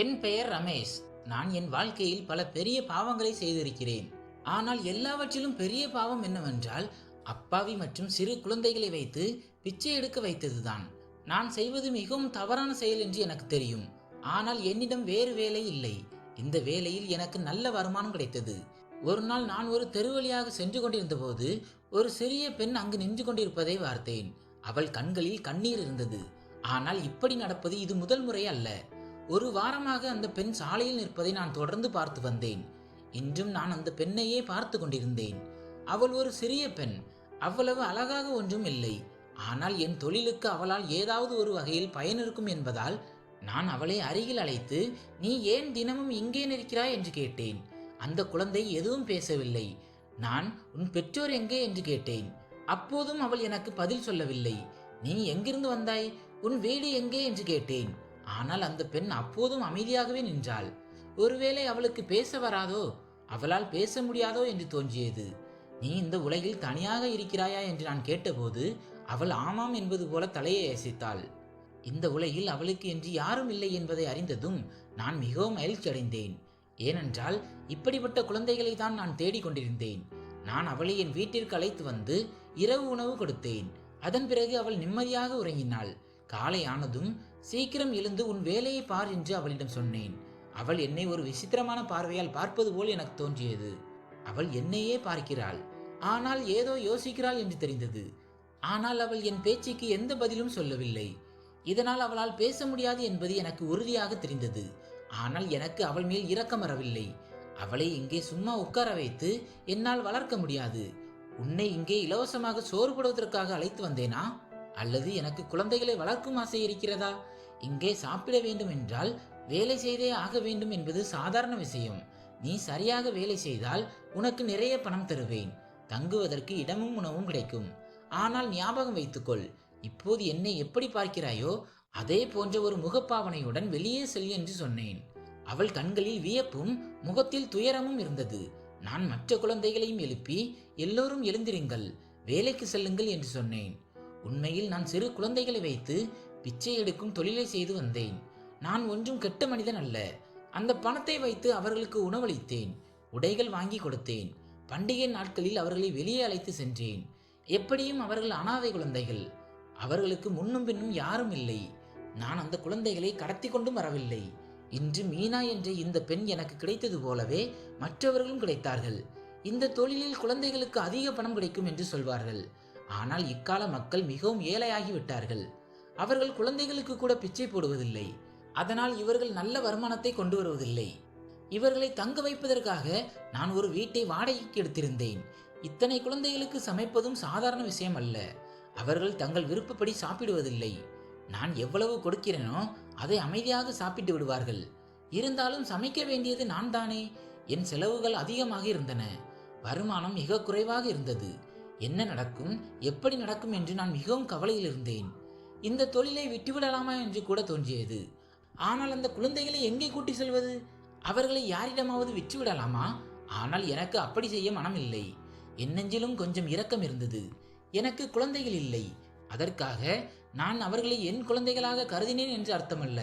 என் பெயர் ரமேஷ். நான் என் வாழ்க்கையில் பல பெரிய பாவங்களை செய்திருக்கிறேன். ஆனால் எல்லாவற்றிலும் பெரிய பாவம் என்னவென்றால் அப்பாவி மற்றும் சிறு குழந்தைகளை வைத்து பிச்சை எடுக்க வைத்ததுதான். நான் செய்வது மிகவும் தவறான செயல் என்று எனக்கு தெரியும். ஆனால் என்னிடம் வேறு வேலை இல்லை. இந்த வேலையில் எனக்கு நல்ல வருமானம் கிடைத்தது. ஒரு நாள் நான் ஒரு தெருவழியாக சென்று கொண்டிருந்த போது ஒரு சிறிய பெண் அங்கு நின்று கொண்டிருப்பதை பார்த்தேன். அவள் கண்களில் கண்ணீர் இருந்தது. ஆனால் இப்படி நடப்பது இது முதல் முறை அல்ல. ஒரு வாரமாக அந்த பெண் சாலையில் நிற்பதை நான் தொடர்ந்து பார்த்து வந்தேன். இன்றும் நான் அந்த பெண்ணையே பார்த்து கொண்டிருந்தேன். அவள் ஒரு சிறிய பெண் அவ்வளவு அழகாக ஒன்றும் இல்லை. ஆனால் என் தொழிலுக்கு அவளால் ஏதாவது ஒரு வகையில் பயன் இருக்கும் என்பதால் நான் அவளை அருகில் அழைத்து நீ ஏன் தினமும் இங்கே நிற்கிறாய்? என்று கேட்டேன். அந்த குழந்தை எதுவும் பேசவில்லை. நான் உன் பெற்றோர் எங்கே? என்று கேட்டேன். அப்போதும் அவள் எனக்கு பதில் சொல்லவில்லை. நீ எங்கிருந்து வந்தாய்? உன் வீடு எங்கே? என்று கேட்டேன். ஆனால் அந்த பெண் அப்போதும் அமைதியாகவே நின்றாள். ஒருவேளை அவளுக்கு பேச வராதோ அவளால் பேச முடியாதோ என்று தோன்றியது. நீ இந்த உலகில் தனியாக இருக்கிறாயா? என்று நான் கேட்டபோது அவள் ஆமாம் என்பது போல தலையை அசைத்தாள். இந்த உலகில் அவளுக்கு என்று யாரும் இல்லை என்பதை அறிந்ததும் நான் மிகவும் மகிழ்ச்சி அடைந்தேன் ஏனென்றால் இப்படிப்பட்ட குழந்தைகளை தான் நான் தேடிக்கொண்டிருந்தேன் நான் அவளை என் வீட்டிற்கு அழைத்து வந்து இரவு உணவு கொடுத்தேன். அதன் பிறகு அவள் நிம்மதியாக உறங்கினாள். காலை ஆனதும் சீக்கிரம் எழுந்து உன் வேலையை பார் என்று அவளிடம் சொன்னேன். அவள் என்னை ஒரு விசித்திரமான பார்வையால் பார்ப்பது போல் எனக்கு தோன்றியது. அவள் என்னையே பார்க்கிறாள். ஆனால் ஏதோ யோசிக்கிறாள் என்று தெரிந்தது. ஆனால் அவள் என் பேச்சுக்கு எந்த பதிலும் சொல்லவில்லை. இதனால் அவளால் பேச முடியாது என்பது எனக்கு உறுதியாக தெரிந்தது. ஆனால் எனக்கு அவள் மேல் இரக்கம் வரவில்லை. அவளை இங்கே சும்மா உட்கார வைத்து என்னால் வளர்க்க முடியாது. உன்னை இங்கே இலவசமாக சோறு போடுவதற்காக அழைத்து வந்தேனா? அல்லது எனக்கு குழந்தைகளை வளர்க்கும் ஆசை இருக்கிறதா? இங்கே சாப்பிட வேண்டும் என்றால் வேலை செய்தே ஆக வேண்டும் என்பது சாதாரண விஷயம். நீ சரியாக வேலை செய்தால் உனக்கு நிறைய பணம் தருவேன். தங்குவதற்கு இடமும் உணவும் கிடைக்கும். ஆனால் ஞாபகம் வைத்துக்கொள் இப்போது என்னை எப்படி பார்க்கிறாயோ அதே போன்ற ஒரு முகப்பாவனையுடன் வெளியே செல் என்று சொன்னேன். அவள் கண்களில் வியப்பும் முகத்தில் துயரமும் இருந்தது. நான் மற்ற குழந்தைகளையும் எழுப்பி எல்லோரும் எழுந்திருங்கள் வேலைக்கு செல்லுங்கள் என்று சொன்னேன். உண்மையில் நான் சிறு குழந்தைகளை வைத்து பிச்சை எடுக்கும் தொழிலை செய்து வந்தேன். நான் ஒன்றும் கெட்ட மனிதன் அல்ல. அந்த பணத்தை வைத்து அவர்களுக்கு உணவளித்தேன். உடைகள் வாங்கி கொடுத்தேன். பண்டிகை நாட்களில் அவர்களை வெளியே அழைத்து சென்றேன். எப்படியும் அவர்கள் அனாதை குழந்தைகள். அவர்களுக்கு முன்னும் பின்னும் யாரும் இல்லை. நான் அந்த குழந்தைகளை கடத்தி கொண்டும் வரவில்லை. இன்று மீனா என்ற இந்த பெண் எனக்கு கிடைத்தது போலவே மற்றவர்களும் கிடைத்தார்கள். இந்த தொழிலில் குழந்தைகளுக்கு அதிக பணம் கிடைக்கும் என்று சொல்வார்கள். ஆனால் இக்கால மக்கள் மிகவும் ஏழையாகிவிட்டார்கள் அவர்கள் குழந்தைகளுக்கு கூட பிச்சை போடுவதில்லை. அதனால் இவர்கள் நல்ல வருமானத்தை கொண்டு வருவதில்லை. இவர்களை தங்க வைப்பதற்காக நான் ஒரு வீட்டை வாடகைக்கு எடுத்திருந்தேன். இத்தனை குழந்தைகளுக்கு சமைப்பதும் சாதாரண விஷயம் அல்ல. அவர்கள் தங்கள் விருப்பப்படி சாப்பிடுவதில்லை. நான் எவ்வளவு கொடுக்கிறேனோ அதை அமைதியாக சாப்பிட்டு விடுவார்கள். இருந்தாலும் சமைக்க வேண்டியது நான் தானே. என் செலவுகள் அதிகமாக இருந்தன. வருமானம் மிக குறைவாக இருந்தது. என்ன நடக்கும்? எப்படி நடக்கும் என்று நான் மிகவும் கவலையில் இருந்தேன். இந்த தொழிலை விட்டுவிடலாமா என்று கூட தோன்றியது. ஆனால் அந்த குழந்தைகளை எங்கே கூட்டி செல்வது? அவர்களை யாரிடமாவது விற்றுவிடலாமா ஆனால் எனக்கு அப்படி செய்ய மனம் இல்லை என்னெஞ்சிலும் கொஞ்சம் இரக்கம் இருந்தது. எனக்கு குழந்தைகள் இல்லை. அதற்காக நான் அவர்களை என் குழந்தைகளாக கருதினேன் என்று அர்த்தமல்ல.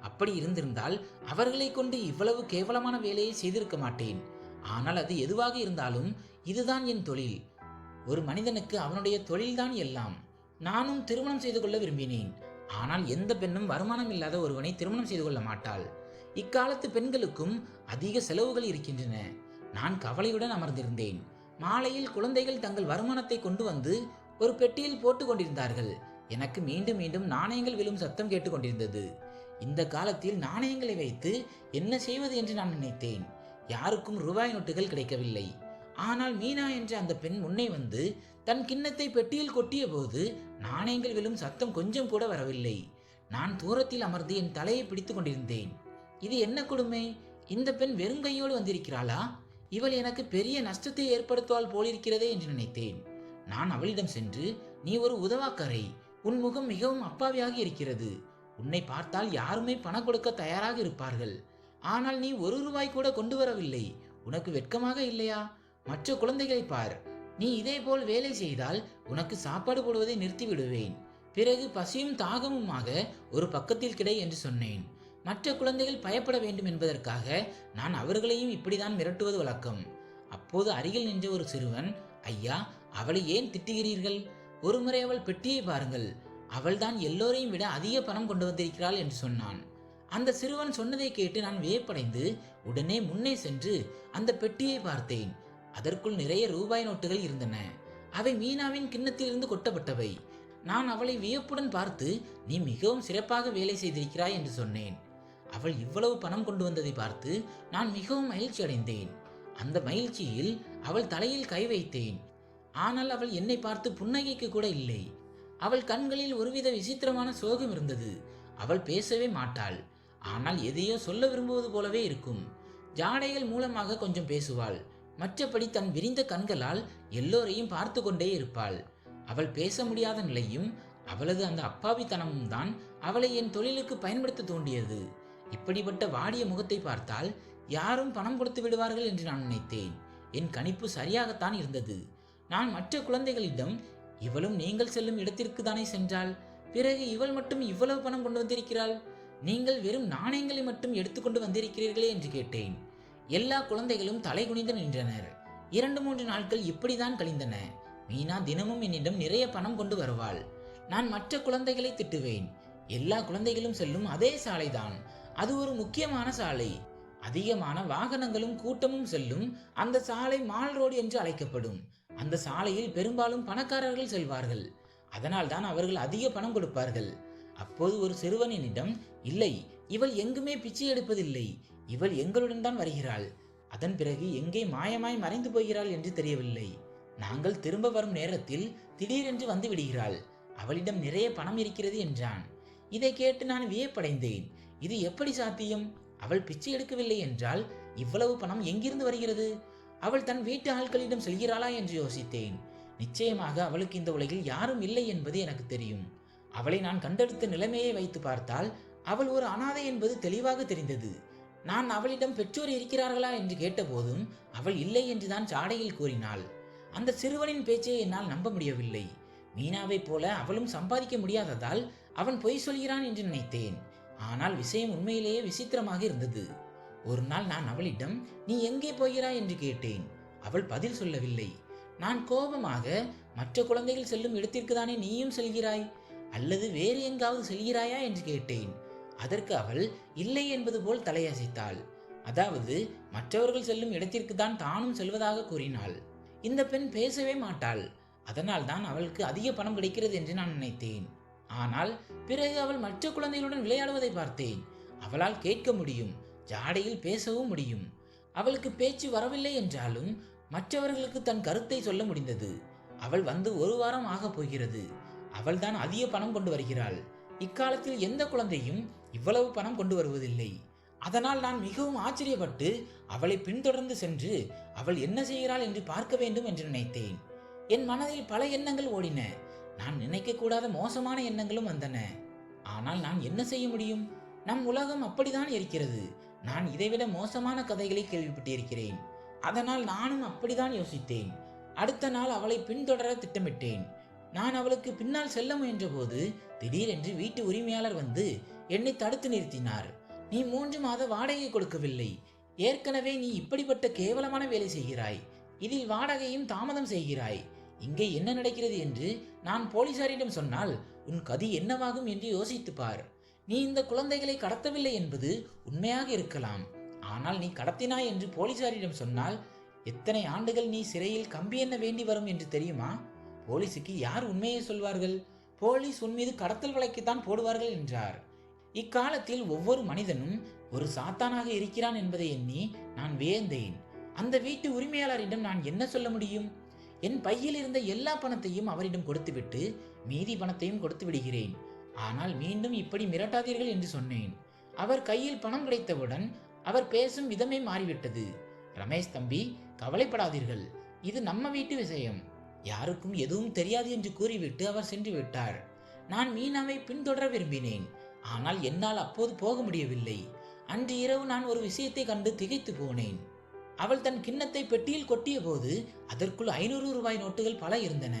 அப்படி இருந்திருந்தால் அவர்களை கொண்டு இவ்வளவு கேவலமான வேலையை செய்திருக்க மாட்டேன். ஆனால் அது எதுவாக இருந்தாலும் இதுதான் என் தொழில். ஒரு மனிதனுக்கு அவனுடைய தொழில்தான் எல்லாம். நானும் திருமணம் செய்து கொள்ள விரும்பினேன். ஆனால் எந்த பெண்ணும் வருமானம் இல்லாத ஒருவனை திருமணம் செய்து கொள்ள மாட்டாள். இக்காலத்து பெண்களுக்கும் அதிக செலவுகள் இருக்கின்றன. நான் கவலையுடன் அமர்ந்திருந்தேன். மாலையில் குழந்தைகள் தங்கள் வருமானத்தை கொண்டு வந்து ஒரு பெட்டியில் போட்டு கொண்டிருந்தார்கள். எனக்கு மீண்டும் மீண்டும் நாணயங்கள் விழும் சத்தம் கேட்டுக்கொண்டிருந்தது இந்த காலத்தில் நாணயங்களை வைத்து என்ன செய்வது என்று நான் நினைத்தேன். யாருக்கும் ரூபாய் நோட்டுகள் கிடைக்கவில்லை. ஆனால் மீனா என்ற அந்த பெண் முன்னே வந்து தன் கிண்ணத்தை பெட்டியில் கொட்டிய போது நாணயங்கள் விழும் சத்தம் கொஞ்சம் கூட வரவில்லை. நான் தூரத்தில் அமர்ந்து என் தலையை பிடித்து கொண்டிருந்தேன். இது என்ன கொடுமை? இந்த பெண் வெறுங்கையோடு வந்திருக்கிறாளா? இவள் எனக்கு பெரிய நஷ்டத்தை ஏற்படுத்துவாள் போலிருக்கிறதே என்று நினைத்தேன். நான் அவளிடம் சென்று நீ ஒரு உதவாக்கரை. உன் முகம் மிகவும் அப்பாவியாக இருக்கிறது. உன்னை பார்த்தால் யாருமே பணம் கொடுக்க தயாராக இருப்பார்கள். ஆனால் நீ ஒரு ரூபாய் கூட கொண்டு வரவில்லை. உனக்கு வெட்கமாக இல்லையா? மற்ற குழந்தைகளை பார். நீ இதேபோல் வேலை செய்தால் உனக்கு சாப்பாடு போடுவதை நிறுத்தி விடுவேன் பிறகு பசியும் தாகமுமாக ஒரு பக்கத்தில் கிடை என்று சொன்னேன். மற்ற குழந்தைகள் பயப்பட வேண்டும் என்பதற்காக நான் அவர்களையும் இப்படிதான் மிரட்டுவது வழக்கம். அப்போது அருகில் நின்ற ஒரு சிறுவன் ஐயா அவளை ஏன் திட்டுகிறீர்கள்? ஒருமுறை அவள் பெட்டியை பாருங்கள். அவள்தான் எல்லோரையும் விட அதிக பணம் கொண்டு வந்திருக்கிறாள் என்று சொன்னான். அந்த சிறுவன் சொன்னதை கேட்டு நான் வியப்படைந்து உடனே முன்னே சென்று அந்த பெட்டியை பார்த்தேன். அதற்குள் நிறைய ரூபாய் நோட்டுகள் இருந்தன. அவை மீனாவின் கிண்ணத்திலிருந்து கொட்டப்பட்டவை. நான் அவளை வியப்புடன் பார்த்து நீ மிகவும் சிறப்பாக வேலை செய்திருக்கிறாய் என்று சொன்னேன். அவள் இவ்வளவு பணம் கொண்டு வந்ததை பார்த்து நான் மிகவும் மகிழ்ச்சி அடைந்தேன். அந்த மகிழ்ச்சியில் அவள் தலையில் கை வைத்தேன். ஆனால் அவள் என்னை பார்த்து புன்னகைக்கு கூட இல்லை. அவள் கண்களில் ஒருவித விசித்திரமான சோகம் இருந்தது. அவள் பேசவே மாட்டாள். ஆனால் எதையோ சொல்ல விரும்புவது போலவே இருக்கும். ஜாடைகள் மூலமாக கொஞ்சம் பேசுவாள். மற்றபடி தன் விரிந்த கண்களால் எல்லோரையும் பார்த்து கொண்டே இருப்பாள். அவள் பேச முடியாத நிலையும் அவளது அந்த அப்பாவித்தனமும் தான் அவளை என் தொழிலுக்கு பயன்படுத்த தூண்டியது. இப்படிப்பட்ட வாடிய முகத்தை பார்த்தால் யாரும் பணம் கொடுத்து விடுவார்கள் என்று நான் நினைத்தேன். என் கணிப்பு சரியாகத்தான் இருந்தது. நான் மற்ற குழந்தைகளிடம் இவளும் நீங்கள் செல்லும் இடத்திற்கு தானே சென்றாள்? பிறகு இவள் மட்டும் இவ்வளவு பணம் கொண்டு வந்திருக்கிறாள்? நீங்கள் வெறும் நாணயங்களை மட்டும் எடுத்துக்கொண்டு வந்திருக்கிறீர்களே என்று கேட்டேன். எல்லா குழந்தைகளும் தலை குனிந்து நின்றனர். இரண்டு மூன்று நாட்கள் இப்படிதான் கழிந்தன. மீனா தினமும் என்னிடம் நிறைய பணம் கொண்டு வருவாள். நான் மற்ற குழந்தைகளை திட்டுவேன். எல்லா குழந்தைகளும் செல்லும் அதே சாலைதான். அது ஒரு முக்கியமான சாலை. அதிகமான வாகனங்களும் கூட்டமும் செல்லும் அந்த சாலை மால் ரோடு என்று அழைக்கப்படும். அந்த சாலையில் பெரும்பாலும் பணக்காரர்கள் செல்வார்கள். அதனால் தான் அவர்கள் அதிக பணம் கொடுப்பார்கள். அப்போது ஒரு சிறுவன் என்னிடம் இல்லை இவள் எங்குமே பிச்சை எடுப்பதில்லை. இவள் எங்களுடன் தான் வருகிறாள். அதன் பிறகு எங்கே மாயமாய் மறைந்து போகிறாள் என்று தெரியவில்லை. நாங்கள் திரும்ப வரும் நேரத்தில் திடீரென்று வந்து விடுகிறாள். அவளிடம் நிறைய பணம் இருக்கிறது என்றான். இதை கேட்டு நான் வியப்படைந்தேன். இது எப்படி சாத்தியம்? அவள் பிச்சை எடுக்கவில்லை என்றால் இவ்வளவு பணம் எங்கிருந்து வருகிறது? அவள் தன் வீட்டு ஆட்களிடம் செல்கிறாளா என்று யோசித்தேன். நிச்சயமாக அவளுக்கு இந்த உலகில் யாரும் இல்லை என்பது எனக்கு தெரியும். அவளை நான் கண்டெடுத்த நிலைமையை வைத்து பார்த்தால் அவள் ஒரு அனாதை என்பது தெளிவாக தெரிந்தது. நான் அவளிடம் பெற்றோர் இருக்கிறார்களா என்று கேட்டபோதும் அவள் இல்லை என்றுதான் சாடையில் கூறினாள். அந்த சிறுவனின் பேச்சை என்னால் நம்ப முடியவில்லை. மீனாவைப் போல அவளும் சம்பாதிக்க முடியாததால் அவன் பொய் சொல்கிறான் என்று நினைத்தேன். ஆனால் விஷயம் உண்மையிலேயே விசித்திரமாக இருந்தது. ஒரு நாள் நான் அவளிடம் நீ எங்கே போகிறாய்? என்று கேட்டேன். அவள் பதில் சொல்லவில்லை. நான் கோபமாக மற்ற குழந்தைகள் செல்லும் இடத்திற்கு தானே நீயும் செல்கிறாய்? அல்லது வேறு எங்காவது செல்கிறாயா? என்று கேட்டேன். அதற்கு அவள் இல்லை என்பது போல் தலையசைத்தாள். அதாவது மற்றவர்கள் செல்லும் இடத்திற்கு தான் தானும் செல்வதாக கூறினாள். இந்த பெண் பேசவே மாட்டாள். அதனால் தான் அவளுக்கு அதிக பணம் கிடைக்கிறது என்று நான் நினைத்தேன். ஆனால் பிறகு அவள் மற்ற குழந்தைகளுடன் விளையாடுவதை பார்த்தேன். அவளால் கேட்க முடியும் ஜாடையில் பேசவும் முடியும். அவளுக்கு பேச்சு வரவில்லை என்றாலும் மற்றவர்களுக்கு தன் கருத்தை சொல்ல முடிந்தது. அவள் வந்து ஒரு வாரம் ஆகப் போகிறது. அவள்தான் அதிக பணம் கொண்டு வருகிறாள். இக்காலத்தில் எந்த குழந்தையும் இவ்வளவு பணம் கொண்டு வருவதில்லை. அதனால் நான் மிகவும் ஆச்சரியப்பட்டு அவளை பின்தொடர்ந்து சென்று அவள் என்ன செய்கிறாள் என்று பார்க்க வேண்டும் என்று நினைத்தேன். என் மனதில் பல எண்ணங்கள் ஓடின. நான் நினைக்கக்கூடாத மோசமான எண்ணங்களும் வந்தன. ஆனால் நான் என்ன செய்ய முடியும்? நம் உலகம் அப்படித்தான் இருக்கிறது. நான் இதைவிட மோசமான கதைகளை கேள்விப்பட்டிருக்கிறேன். அதனால் நானும் அப்படிதான் யோசித்தேன். அடுத்த நாள் அவளை பின்தொடர திட்டமிட்டேன். நான் அவளுக்கு பின்னால் செல்ல முயன்றபோது திடீரென்று வீட்டு உரிமையாளர் வந்து என்னை தடுத்து நிறுத்தினார். நீ மூன்று மாத வாடகை கொடுக்கவில்லை. ஏற்கனவே நீ இப்படிப்பட்ட கேவலமான வேலை செய்கிறாய். இதில் வாடகையும் தாமதம் செய்கிறாய். இங்கே என்ன நடக்கிறது என்று நான் போலீசாரிடம் சொன்னால் உன் கதி என்னவாகும் என்று யோசித்துப் பார். நீ இந்த குழந்தைகளை கடத்தவில்லை என்பது உண்மையாக இருக்கலாம். ஆனால் நீ கடத்தினாய் என்று போலீசாரிடம் சொன்னால் எத்தனை ஆண்டுகள் நீ சிறையில் கம்பி என்ன வேண்டி வரும் என்று தெரியுமா? போலீஸுக்கு யார் உண்மையை சொல்வார்கள்? போலீஸ் உன் மீது கடத்தல் வழக்கைத்தான் போடுவார்கள் என்றார். இக்காலத்தில் ஒவ்வொரு மனிதனும் ஒரு சாத்தானாக இருக்கிறான் என்பதை எண்ணி நான் வியந்தேன். அந்த வீட்டு உரிமையாளரிடம் நான் என்ன சொல்ல முடியும்? என் பையில் இருந்த எல்லா பணத்தையும் அவரிடம் கொடுத்துவிட்டு மீதி பணத்தையும் கொடுத்து விடுகிறேன். ஆனால் மீண்டும் இப்படி மிரட்டாதீர்கள் என்று சொன்னேன். அவர் கையில் பணம் கிடைத்தவுடன் அவர் பேசும் விதமே மாறிவிட்டது. ரமேஷ் தம்பி கவலைப்படாதீர்கள். இது நம்ம வீட்டு விஷயம். யாருக்கும் எதுவும் தெரியாது என்று கூறிவிட்டு அவர் சென்று விட்டார். நான் மீனாவை பின்தொடர விரும்பினேன். ஆனால் என்னால் அப்போது போக முடியவில்லை. அன்று இரவு நான் ஒரு விஷயத்தை கண்டு திகைத்து போனேன். அவள் தன் கிண்ணத்தை பெட்டியில் கொட்டிய போது அதற்குள் ஐநூறு ரூபாய் நோட்டுகள் பல இருந்தன.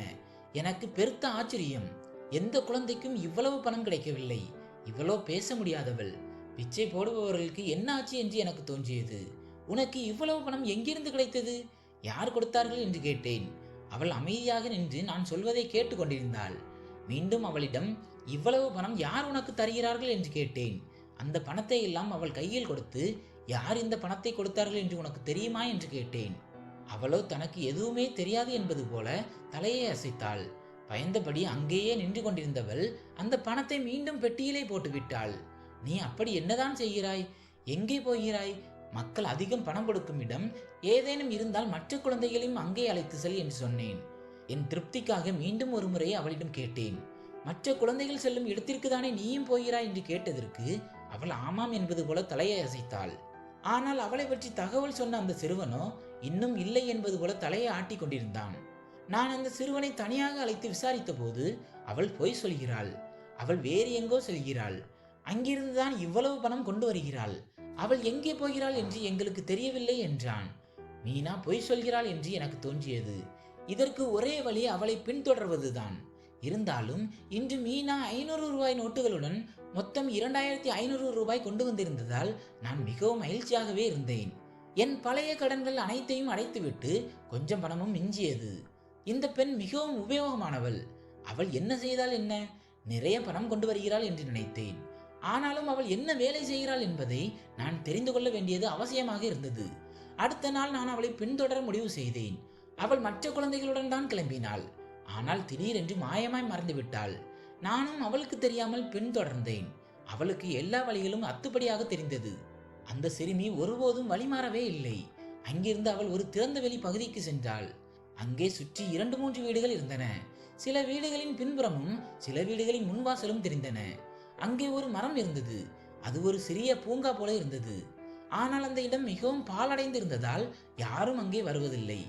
எனக்கு பெருத்த ஆச்சரியம். எந்த குழந்தைக்கும் இவ்வளவு பணம் கிடைக்கவில்லை. இவ்வளோ பேச முடியாதவள். பிச்சை போடுபவர்களுக்கு என்ன ஆச்சு என்று எனக்கு தோன்றியது. உனக்கு இவ்வளவு பணம் எங்கிருந்து கிடைத்தது? யார் கொடுத்தார்கள் என்று கேட்டேன். அவள் அமைதியாக நின்று நான் சொல்வதை கேட்டுக்கொண்டிருந்தாள். மீண்டும் அவளிடம் இவ்வளவு பணம் யார் உனக்கு தருகிறார்கள்? என்று கேட்டேன். அந்த பணத்தை எல்லாம் அவள் கையில் கொடுத்து யார் இந்த பணத்தை கொடுத்தார்கள் என்று உனக்கு தெரியுமா? என்று கேட்டேன். அவளோ தனக்கு எதுவுமே தெரியாது என்பது போல தலையை அசைத்தாள். பயந்தபடி அங்கேயே நின்று கொண்டிருந்தவள் அந்த பணத்தை மீண்டும் பெட்டியிலே போட்டுவிட்டாள். நீ அப்படி என்னதான் செய்கிறாய்? எங்கே போகிறாய்? மக்கள் அதிகம் பணம் கொடுக்கும் இடம் ஏதேனும் இருந்தால் மற்ற குழந்தைகளையும் அங்கே அழைத்து செல் என்று சொன்னேன். என் திருப்திக்காக மீண்டும் ஒரு முறை அவளிடம் கேட்டேன். மற்ற குழந்தைகள் செல்லும் இடத்திற்கு தானே நீயும் போகிறாய் என்று கேட்டதற்கு அவள் ஆமாம் என்பது போல தலையை அசைத்தாள். ஆனால் அவளை பற்றி தகவல் சொன்ன அந்த சிறுவனோ இன்னும் இல்லை என்பது போல தலையை ஆட்டி கொண்டிருந்தான். நான் அந்த சிறுவனை தனியாக அழைத்து விசாரித்த போது அவள் பொய் சொல்கிறாள். அவள் வேறு எங்கோ செல்கிறாள். அங்கிருந்துதான் இவ்வளவு பணம் கொண்டு வருகிறாள். அவள் எங்கே போகிறாள் என்று எங்களுக்கு தெரியவில்லை என்றான். மீனா பொய் சொல்கிறாள் என்று எனக்கு தோன்றியது. இதற்கு ஒரே வழி அவளை பின்தொடர்வதுதான். இருந்தாலும் இன்று மீனா ஐநூறு ரூபாய் நோட்டுகளுடன் மொத்தம் இரண்டாயிரத்தி ஐநூறு ரூபாய் கொண்டு வந்திருந்ததால் நான் மிகவும் மகிழ்ச்சியாகவே இருந்தேன். என் பழைய கடன்கள் அனைத்தையும் அடைத்துவிட்டு கொஞ்சம் பணமும் மிஞ்சியது. இந்த பெண் மிகவும் உபயோகமானவள். அவள் என்ன செய்தால் என்ன? நிறைய பணம் கொண்டு வருகிறாள் என்று நினைத்தேன். ஆனாலும் அவள் என்ன வேலை செய்கிறாள் என்பதை நான் தெரிந்து கொள்ள வேண்டியது அவசியமாக இருந்தது. அடுத்த நாள் நான் அவளை பின்தொடர முடிவு செய்தேன். அவள் மற்ற குழந்தைகளுடன் தான் கிளம்பினாள். ஆனால் திடீரென்று மாயமாய் மறந்துவிட்டாள். நானும் அவளுக்கு தெரியாமல் பின்தொடர்ந்தேன். அவளுக்கு எல்லா வழிகளும் அத்துப்படியாக தெரிந்தது. அந்த சிறுமி ஒருபோதும் வழிமாறவே இல்லை. அங்கிருந்து அவள் ஒரு திறந்த வெளி பகுதிக்கு சென்றாள். அங்கே சுற்றி இரண்டு மூன்று வீடுகள் இருந்தன. சில வீடுகளின் பின்புறமும் சில வீடுகளின் முன்வாசலும் தெரிந்தன. அங்கே ஒரு மரம் இருந்தது. அது ஒரு சிறிய பூங்கா போல இருந்தது. ஆனால் அந்த இடம் மிகவும் பாழடைந்து இருந்ததால் யாரும் அங்கே வருவதில்லை.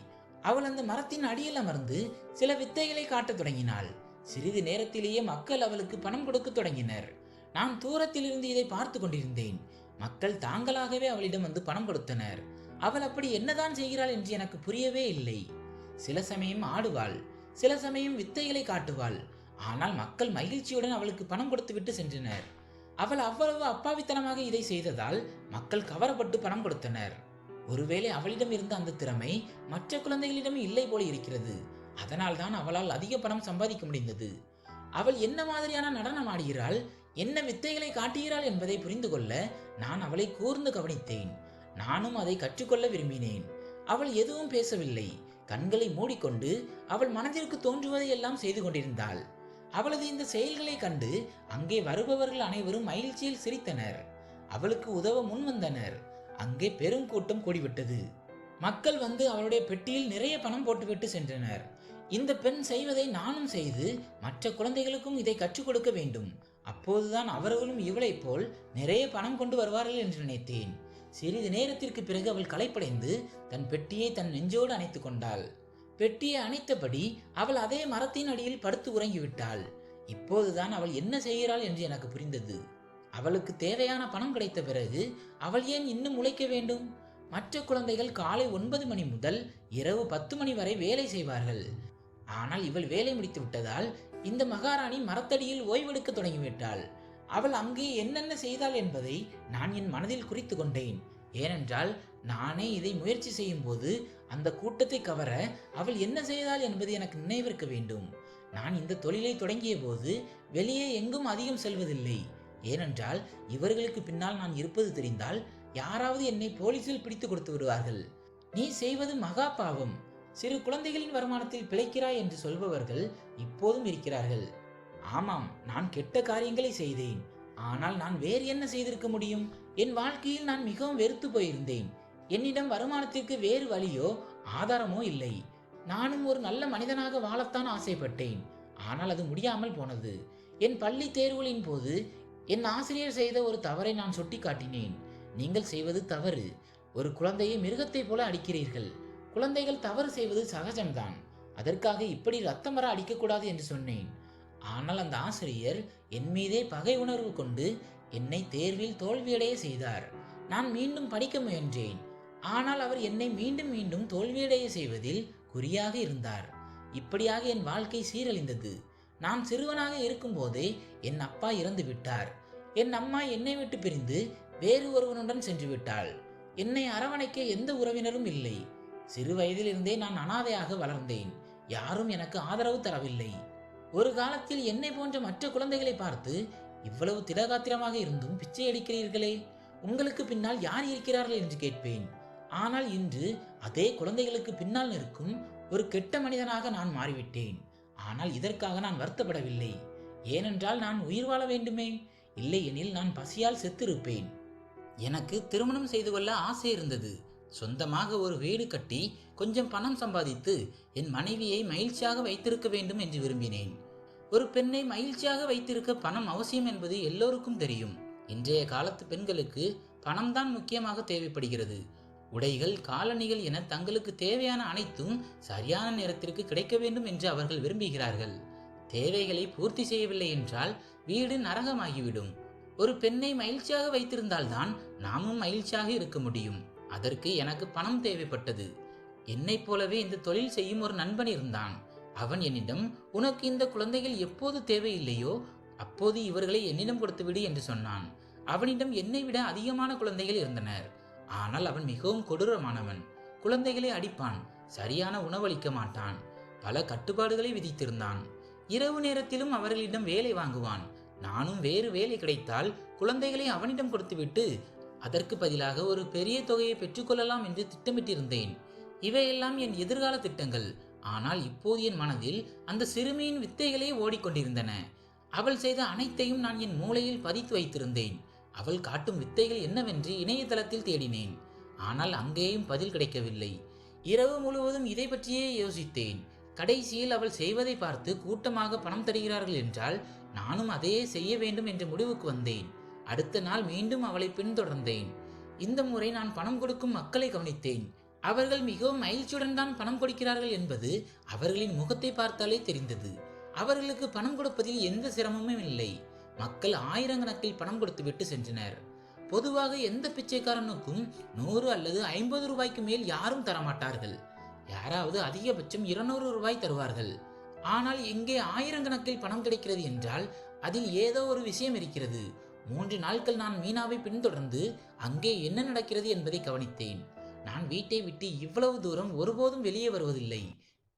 அவள் அந்த மரத்தின் அடியில் அமர்ந்து சில வித்தைகளை காட்டத் தொடங்கினாள். சிறிது நேரத்திலேயே மக்கள் அவளுக்கு பணம் கொடுக்க தொடங்கினர். நான் தூரத்திலிருந்து இதை பார்த்து கொண்டிருந்தேன். மக்கள் தாங்களாகவே அவளிடம் வந்து பணம் கொடுத்தனர். அவள் அப்படி என்னதான் செய்கிறாள் என்று எனக்கு புரியவே இல்லை. சில சமயம் ஆடுவாள். சில சமயம் வித்தைகளை காட்டுவாள். ஆனால் மக்கள் மகிழ்ச்சியுடன் அவளுக்கு பணம் கொடுத்துவிட்டு சென்றனர். அவள் அவ்வளவு அப்பாவித்தனமாக இதை செய்ததால் மக்கள் கவரப்பட்டு பணம் கொடுத்தனர். ஒருவேளை அவளிடம் இருந்த அந்த திறமை மற்ற குழந்தைகளிடம் இல்லை போல இருக்கிறது. அதனால் தான் அவளால் அதிக பணம் சம்பாதிக்க முடிந்தது. அவள் என்ன மாதிரியான நடனம் ஆடுகிறாள் என்ன வித்தைகளை காட்டுகிறாள் என்பதை புரிந்து கொள்ள நான் அவளை கூர்ந்து கவனித்தேன். நானும் அதை கற்றுக்கொள்ள விரும்பினேன். அவள் எதுவும் பேசவில்லை. கண்களை மூடிக்கொண்டு அவள் மனதிற்கு தோன்றுவதை எல்லாம் செய்து கொண்டிருந்தாள். அவளது இந்த செயல்களை கண்டு அங்கே வருபவர்கள் அனைவரும் மகிழ்ச்சியில் சிரித்தனர். அவளுக்கு உதவ முன்வந்தனர் அங்கே பெரும் கூட்டம் கூடிவிட்டது. மக்கள் வந்து அவளுடைய பெட்டியில் நிறைய பணம் போட்டுவிட்டு சென்றனர். இந்த பெண் செய்வதை நானும் செய்து மற்ற குழந்தைகளுக்கும் இதை கற்றுக் கொடுக்க வேண்டும். அப்போதுதான் அவர்களும் இவளைப் போல் நிறைய பணம் கொண்டு வருவார்கள் என்று நினைத்தேன். சிறிது நேரத்திற்கு பிறகு அவள் களைப்படைந்து தன் பெட்டியை தன் நெஞ்சோடு அணைத்துக் கொண்டாள். பெட்டியை அணைத்தபடி அவள் அதே மரத்தின் அடியில் படுத்து உறங்கிவிட்டாள். இப்போதுதான் அவள் என்ன செய்கிறாள் என்று எனக்கு புரிந்தது. அவளுக்கு தேவையான பணம் கிடைத்த பிறகு அவள் ஏன் இன்னும் உழைக்க வேண்டும்? மற்ற குழந்தைகள் காலை ஒன்பது மணி முதல் இரவு பத்து மணி வரை வேலை செய்வார்கள். ஆனால் இவள் வேலை முடித்து விட்டதால் இந்த மகாராணி மரத்தடியில் ஓய்வெடுக்க தொடங்கிவிட்டாள். அவள் அங்கே என்னென்ன செய்தாள் என்பதை நான் என் மனதில் குறித்து கொண்டேன். ஏனென்றால் நானே இதை முயற்சி செய்யும்போது அந்த கூட்டத்தை கவர அவள் என்ன செய்தாள் என்பது எனக்கு நினைவிருக்க வேண்டும். நான் இந்த தொழிலை தொடங்கிய போது வெளியே எங்கும் அதிகம் செல்வதில்லை. ஏனென்றால் இவர்களுக்கு பின்னால் நான் இருப்பது தெரிந்தால் யாராவது என்னை போலீசில் பிடித்து கொடுத்து விடுவார்கள். நீ செய்வது மகா பாவம். சிறு குழந்தைகளின் வருமானத்தில் பிழைக்கிறாய் என்று சொல்பவர்கள் இப்போதும் இருக்கிறார்கள். ஆமாம் நான் கெட்ட காரியங்களை செய்தேன். ஆனால் நான் வேறு என்ன செய்திருக்க முடியும்? என் வாழ்க்கையில் நான் மிகவும் வெறுத்து போயிருந்தேன். என்னிடம் வருமானத்திற்கு வேறு வழியோ ஆதாரமோ இல்லை. நானும் ஒரு நல்ல மனிதனாக வாழத்தான் ஆசைப்பட்டேன். ஆனால் அது முடியாமல் போனது. என் பள்ளி தேர்வுகளின் போது என் ஆசிரியர் செய்த ஒரு தவறை நான் சுட்டிக்காட்டினேன். நீங்கள் செய்வது தவறு. ஒரு குழந்தையை மிருகத்தைப் போல அடிக்கிறீர்கள். குழந்தைகள் தவறு செய்வது சகஜம்தான். அதற்காக இப்படி ரத்தம் வர அடிக்கக்கூடாது என்று சொன்னேன். ஆனால் அந்த ஆசிரியர் என் மீதே பகை உணர்வு கொண்டு என்னை தேர்வில் தோல்வியடைய செய்தார். நான் மீண்டும் படிக்க முயன்றேன். ஆனால் அவர் என்னை மீண்டும் மீண்டும் தோல்வியடைய செய்வதில் குறியாக இருந்தார். இப்படியாக என் வாழ்க்கை சீரழிந்தது. நான் சிறுவனாக இருக்கும்போதே என் அப்பா இறந்து விட்டார். என் அம்மா என்னை விட்டு பிரிந்து வேறு ஒருவனுடன் சென்று விட்டாள். என்னை அரவணைக்க எந்த உறவினரும் இல்லை. சிறு வயதிலிருந்தே நான் அனாதையாக வளர்ந்தேன். யாரும் எனக்கு ஆதரவு தரவில்லை. ஒரு காலத்தில் என்னை போன்ற மற்ற குழந்தைகளை பார்த்து இவ்வளவு திடகாத்திரமாக இருந்தும் பிச்சை அடிக்கிறீர்களே உங்களுக்கு பின்னால் யார் இருக்கிறார்கள்? என்று கேட்பேன். ஆனால் இன்று அதே குழந்தைகளுக்கு பின்னால் நிற்கும் ஒரு கெட்ட மனிதனாக நான் மாறிவிட்டேன். ஆனால் இதற்காக நான் வருத்தப்படவில்லை. ஏனென்றால் நான் உயிர் வாழ வேண்டுமே. இல்லையெனில் நான் பசியால் செத்திருப்பேன். எனக்கு திருமணம் செய்து கொள்ள ஆசை இருந்தது. சொந்தமாக ஒரு வீடு கட்டி கொஞ்சம் பணம் சம்பாதித்து என் மனைவியை மகிழ்ச்சியாக வைத்திருக்க வேண்டும் என்று விரும்பினேன். ஒரு பெண்ணை மகிழ்ச்சியாக வைத்திருக்க பணம் அவசியம் என்பது எல்லோருக்கும் தெரியும். இன்றைய காலத்து பெண்களுக்கு பணம்தான் முக்கியமாக தேவைப்படுகிறது. உடைகள் காலணிகள் என தங்களுக்கு தேவையான அனைத்தும் சரியான நேரத்திற்கு கிடைக்க வேண்டும் என்று அவர்கள் விரும்புகிறார்கள். தேவைகளை பூர்த்தி செய்யவில்லை என்றால் வீடு நரகமாகிவிடும். ஒரு பெண்ணை மகிழ்ச்சியாக வைத்திருந்தால்தான் நாமும் மகிழ்ச்சியாக இருக்க முடியும். அதற்கு எனக்கு பணம் தேவைப்பட்டது. என்னைப் போலவே இந்த தொழில் செய்யும் ஒரு நண்பன் இருந்தான். அவன் என்னிடம் உனக்கு இந்த குழந்தைகள் எப்போது தேவையில்லையோ அப்போது இவர்களை என்னிடம் கொடுத்துவிடு என்று சொன்னான். அவனிடம் என்னை விட அதிகமான குழந்தைகள் இருந்தனர். ஆனால் அவன் மிகவும் கொடூரமானவன். குழந்தைகளை அடிப்பான் சரியான உணவளிக்க மாட்டான். பல கட்டுப்பாடுகளை விதித்திருந்தான். இரவு நேரத்திலும் அவர்களிடம் வேலை வாங்குவான். நானும் வேறு வேலை கிடைத்தால் குழந்தைகளை அவனிடம் கொடுத்துவிட்டு அதற்கு பதிலாக ஒரு பெரிய தொகையை பெற்றுக்கொள்ளலாம் என்று திட்டமிட்டிருந்தேன். இவையெல்லாம் என் எதிர்கால திட்டங்கள். ஆனால் இப்போது என் மனதில் அந்த சிறுமியின் வித்தைகளே ஓடிக்கொண்டிருந்தன. அவள் செய்த அனைத்தையும் நான் என் மூளையில் பதித்து வைத்திருந்தேன். அவள் காட்டும் வித்தைகள் என்னவென்று இணையதளத்தில் தேடினேன். ஆனால் அங்கேயும் பதில் கிடைக்கவில்லை. இரவு முழுவதும் இதை பற்றியே யோசித்தேன். கடைசியில் அவள் செய்வதை பார்த்து கூட்டமாக பணம் தருகிறார்கள் என்றால் நானும் அதையே செய்ய வேண்டும் என்ற முடிவுக்கு வந்தேன். அடுத்த நாள் மீண்டும் அவளை பின்தொடர்ந்தேன். இந்த முறை நான் பணம் கொடுக்கும் மக்களை கவனித்தேன். அவர்கள் மிகவும் மகிழ்ச்சியுடன் தான் பணம் கொடுக்கிறார்கள் என்பது அவர்களின் முகத்தை பார்த்தாலே தெரிந்தது. அவர்களுக்கு பணம் கொடுப்பதில் எந்த சிரமமும் இல்லை. மக்கள் ஆயிரக்கணக்கில் பணம் கொடுத்து விட்டு சென்றனர். பொதுவாக எந்த பிச்சைக்காரனுக்கும் நூறு அல்லது ஐம்பது ரூபாய்க்கு மேல் யாரும் தரமாட்டார்கள். யாராவது அதிகபட்சம் இருநூறு ரூபாய் தருவார்கள். ஆனால் இங்கே ஆயிரக்கணக்கில் பணம் கிடைக்கிறது என்றால் அதில் ஏதோ ஒரு விஷயம் இருக்கிறது. மூன்று நாட்கள் நான் மீனாவை பின்தொடர்ந்து அங்கே என்ன நடக்கிறது என்பதை கவனித்தேன். நான் வீட்டை விட்டு இவ்வளவு தூரம் ஒருபோதும் வெளியே வருவதில்லை.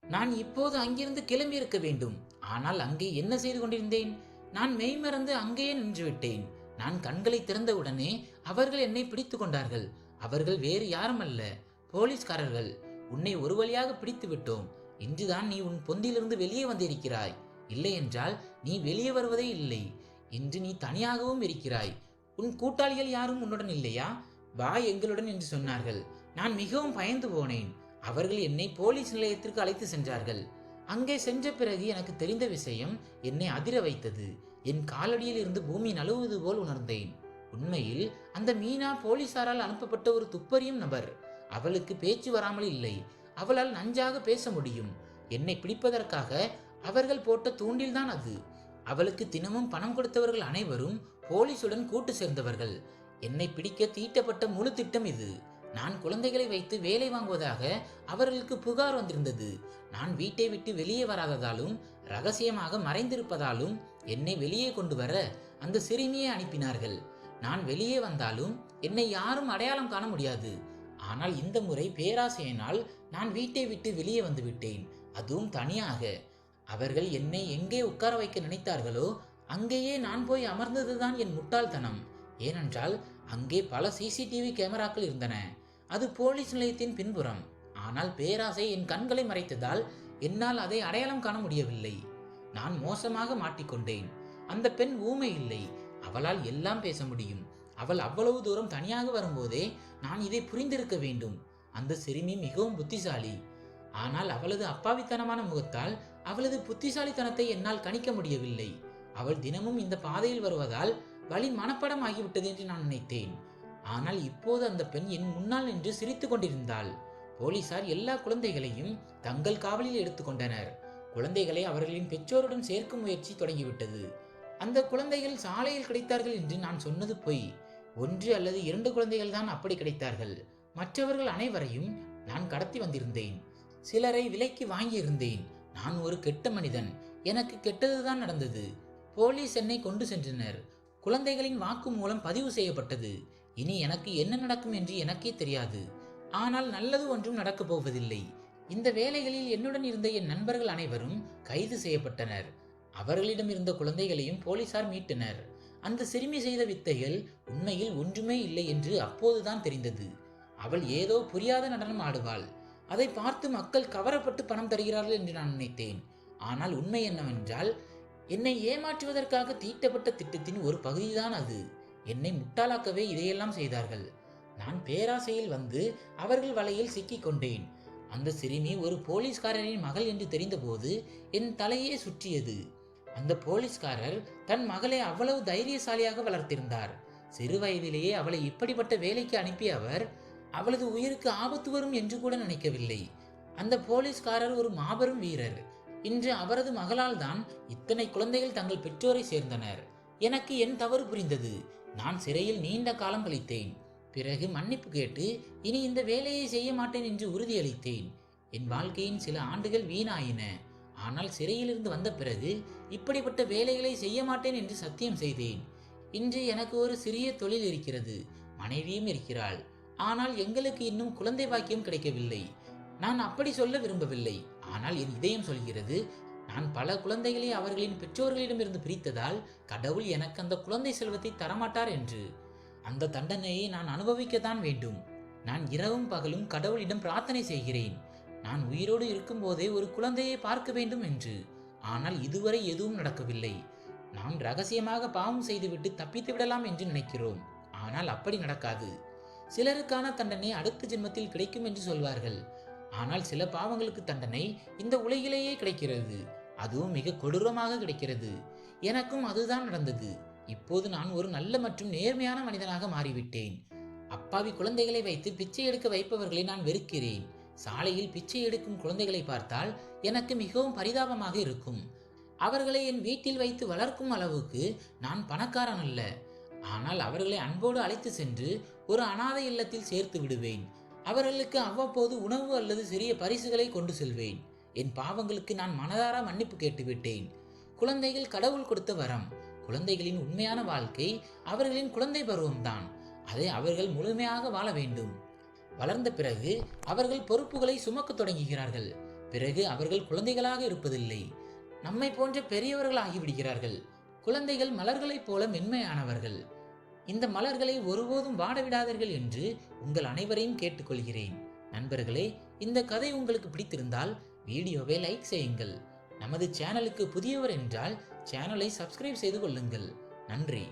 நான் இப்போது அங்கிருந்து கிளம்பி இருக்க வேண்டும். ஆனால் அங்கே என்ன செய்து கொண்டிருந்தேன்? நான் மெய்மறந்து அங்கேயே நின்று விட்டேன். நான் கண்களை திறந்தவுடனே அவர்கள் என்னை பிடித்து கொண்டார்கள். அவர்கள் வேறு யாரும் அல்ல போலீஸ்காரர்கள் உன்னை ஒரு வழியாக பிடித்து விட்டோம். இன்றுதான் நீ உன் பொந்திலிருந்து வெளியே வந்திருக்கிறாய். இல்லை என்றால் நீ வெளியே வருவதே இல்லை. இன்று நீ தனியாகவும் இருக்கிறாய். உன் கூட்டாளிகள் யாரும் உன்னுடன் இல்லையா? வா எங்களுடன் என்று சொன்னார்கள். நான் மிகவும் பயந்து போனேன். அவர்கள் என்னை போலீஸ் நிலையத்திற்கு அழைத்து சென்றார்கள். அங்கே சென்ற பிறகு எனக்கு தெரிந்த விஷயம் என்னை அதிர வைத்தது. என் காலடியில் இருந்து பூமி நழுவுவது போல் உணர்ந்தேன். உண்மையில் அந்த மீனா போலீசாரால் அனுப்பப்பட்ட ஒரு துப்பறியும் நபர். அவளுக்கு பேச்சு வராமல் இல்லை. அவளால் நஞ்சாக பேச முடியும். என்னை பிடிப்பதற்காக அவர்கள் போட்ட தூண்டில்தான் அது. அவளுக்கு தினமும் பணம் கொடுத்தவர்கள் அனைவரும் போலீசுடன் கூட்டு சேர்ந்தவர்கள். என்னை பிடிக்க தீட்டப்பட்ட முழு திட்டம் இது. நான் குழந்தைகளை வைத்து வேலை வாங்குவதாக அவர்களுக்கு புகார் வந்திருந்தது. நான் வீட்டை விட்டு வெளியே வராததாலும் ரகசியமாக மறைந்திருப்பதாலும் என்னை வெளியே கொண்டு வர அந்த சிறுமியை அனுப்பினார்கள். நான் வெளியே வந்தாலும் என்னை யாரும் அடையாளம் காண முடியாது. ஆனால் இந்த முறை பேராசையினால் நான் வீட்டை விட்டு வெளியே வந்துவிட்டேன் அதுவும் தனியாக. அவர்கள் என்னை எங்கே உட்கார வைக்க நினைத்தார்களோ அங்கேயே நான் போய் அமர்ந்ததுதான் என் முட்டாள்தனம். ஏனென்றால் அங்கே பல சிசிடிவி கேமராக்கள் இருந்தன. அது போலீஸ் நிலையத்தின் பின்புறம். ஆனால் பேராசை என் கண்களை மறைத்ததால் என்னால் அதை அடையாளம் காண முடியவில்லை. நான் மோசமாக மாட்டிக்கொண்டேன். அந்த பெண் ஊமை இல்லை. அவளால் எல்லாம் பேச முடியும். அவள் அவ்வளவு தூரம் தனியாக வரும்போதே நான் இதை புரிந்திருக்க வேண்டும். அந்த சிறுமி மிகவும் புத்திசாலி. ஆனால் அவளது அப்பாவித்தனமான முகத்தால் அவளது புத்திசாலித்தனத்தை என்னால் கணிக்க முடியவில்லை. அவள் தினமும் இந்த பாதையில் வருவதால் வழி மனப்படம் ஆகிவிட்டது என்று நான் நினைத்தேன். ஆனால் இப்போது அந்த பெண் என் முன்னால் நின்று சிரித்து கொண்டிருந்தாள். போலீசார் எல்லா குழந்தைகளையும் தங்கள் காவலில் எடுத்துக்கொண்டனர் குழந்தைகளை அவர்களின் பெற்றோருடன் சேர்க்கும் முயற்சி தொடங்கிவிட்டது. அந்த குழந்தைகள் சாலையில் கிடைத்தார்கள் என்று நான் சொன்னது பொய். ஒன்று அல்லது இரண்டு குழந்தைகள் தான் அப்படி கிடைத்தார்கள். மற்றவர்கள் அனைவரையும் நான் கடத்தி வந்திருந்தேன். சிலரை விலைக்கு வாங்கியிருந்தேன். நான் ஒரு கெட்ட மனிதன். எனக்கு கெட்டதுதான் நடந்தது. போலீஸ் என்னை கொண்டு சென்றனர். குழந்தைகளின் வாக்கு மூலம் பதிவு செய்யப்பட்டது. இனி எனக்கு என்ன நடக்கும் என்று எனக்கே தெரியாது. ஆனால் நல்லது ஒன்றும் நடக்கப் போவதில்லை. இந்த வேலைகளில் என்னுடன் இருந்த என் நண்பர்கள் அனைவரும் கைது செய்யப்பட்டனர். அவர்களிடம் இருந்த குழந்தைகளையும் போலீசார் மீட்டனர். அந்த சிறுமி செய்த வித்தைகள் உண்மையில் ஒன்றுமே இல்லை என்று அப்போதுதான் தெரிந்தது. அவள் ஏதோ புரியாத நடனம் ஆடுவாள். அதை பார்த்து மக்கள் கவரப்பட்டு பணம் தருகிறார்கள் என்று நான் நினைத்தேன். ஆனால் உண்மை என்னவென்றால் என்னை ஏமாற்றுவதற்காக தீட்டப்பட்ட திட்டத்தின் ஒரு பகுதிதான் அது. என்னை முட்டாளாக்கவே இதையெல்லாம் செய்தார்கள். நான் பேராசையில் வந்து அவர்கள் வலையில் சிக்கிக் கொண்டேன். அந்த சிறுமி ஒரு போலீஸ்காரரின் மகள் என்று தெரிந்தபோது என் தலையே சுற்றியது. அந்த போலீஸ்காரர் தன் மகளை அவ்வளவு தைரியசாலியாக வளர்த்திருந்தார். சிறு வயதிலேயே அவளை இப்படிப்பட்ட வேலைக்கு அனுப்பிய அவர் அவளது உயிருக்கு ஆபத்து வரும் என்று கூட நினைக்கவில்லை. அந்த போலீஸ்காரர் ஒரு மாபெரும் வீரர். இன்று அவரது மகளால் தான் இத்தனை குழந்தைகள் தங்கள் பெற்றோரை சேர்ந்தனர். எனக்கு என் தவறு புரிந்தது. நான் சிறையில் நீண்ட காலம் கழித்தேன். பிறகு மன்னிப்பு கேட்டு இனி இந்த வேலையை செய்ய மாட்டேன் என்று உறுதியளித்தேன். என் வாழ்க்கையின் சில ஆண்டுகள் வீணாயின. ஆனால் சிறையிலிருந்து வந்த பிறகு இப்படிப்பட்ட வேலைகளை செய்ய மாட்டேன் என்று சத்தியம் செய்தேன். இன்று எனக்கு ஒரு சிறிய தொழில் இருக்கிறது. மனைவியும் இருக்கிறாள். ஆனால் எங்களுக்கு இன்னும் குழந்தை பாக்கியம் கிடைக்கவில்லை. நான் அப்படி சொல்ல விரும்பவில்லை. ஆனால் என் இதயம் சொல்கிறது நான் பல குழந்தைகளை அவர்களின் பெற்றோர்களிடமிருந்து பிரித்ததால் கடவுள் எனக்கு அந்த குழந்தை செல்வத்தை தரமாட்டார் என்று. அந்த தண்டனையை நான் அனுபவிக்கத்தான் வேண்டும். நான் இரவும் பகலும் கடவுளிடம் பிரார்த்தனை செய்கிறேன். நான் உயிரோடு இருக்கும்போதே ஒரு குழந்தையை பார்க்க வேண்டும் என்று. ஆனால் இதுவரை எதுவும் நடக்கவில்லை. நாம் ரகசியமாக பாவம் செய்துவிட்டு தப்பித்து விடலாம் என்று நினைக்கிறோம். ஆனால் அப்படி நடக்காது. சிலருக்கான தண்டனை அடுத்த ஜென்மத்தில் கிடைக்கும் என்று சொல்வார்கள். ஆனால் சில பாவங்களுக்கு தண்டனை இந்த உலகிலேயே கிடைக்கிறது. அதுவும் மிக கொடூரமாக கிடைக்கிறது. எனக்கும் அதுதான் நடந்தது. இப்போது நான் ஒரு நல்ல மற்றும் நேர்மையான மனிதனாக மாறிவிட்டேன். அப்பாவி குழந்தைகளை வைத்து பிச்சை எடுக்க வைப்பவர்களை நான் வெறுக்கிறேன். சாலையில் பிச்சை எடுக்கும் குழந்தைகளை பார்த்தால் எனக்கு மிகவும் பரிதாபமாக இருக்கும். அவர்களை என் வீட்டில் வைத்து வளர்க்கும் அளவுக்கு நான் பணக்காரன் அல்ல. ஆனால் அவர்களை அன்போடு அழைத்து சென்று ஒரு அனாதை இல்லத்தில் சேர்த்து விடுவேன். அவர்களுக்கு அவ்வப்போது உணவு அல்லது சிறிய பரிசுகளை கொண்டு செல்வேன். என் பாவங்களுக்கு நான் மனதார மன்னிப்பு கேட்டுவிட்டேன். குழந்தைகள் கடவுள் கொடுத்த வரம். குழந்தைகளின் உண்மையான வாழ்க்கை அவர்களின் குழந்தை பருவம்தான். அதை அவர்கள் முழுமையாக வாழ வேண்டும். வளர்ந்த பிறகு அவர்கள் பொறுப்புகளை சுமக்கத் தொடங்குகிறார்கள். பிறகு அவர்கள் குழந்தைகளாக இருப்பதில்லை. நம்மை போன்ற பெரியவர்கள் ஆகிவிடுகிறார்கள் குழந்தைகள் மலர்களைப் போல மென்மையானவர்கள். இந்த மலர்களை ஒருபோதும் வாடவிடாதீர்கள் என்று உங்கள் அனைவரையும் கேட்டுக்கொள்கிறேன். நண்பர்களே இந்த கதை உங்களுக்கு பிடித்திருந்தால் வீடியோவை லைக் செய்யுங்கள். நமது சேனலுக்கு புதியவர் என்றால் சேனலை சப்ஸ்கிரைப் செய்து கொள்ளுங்கள். நன்றி.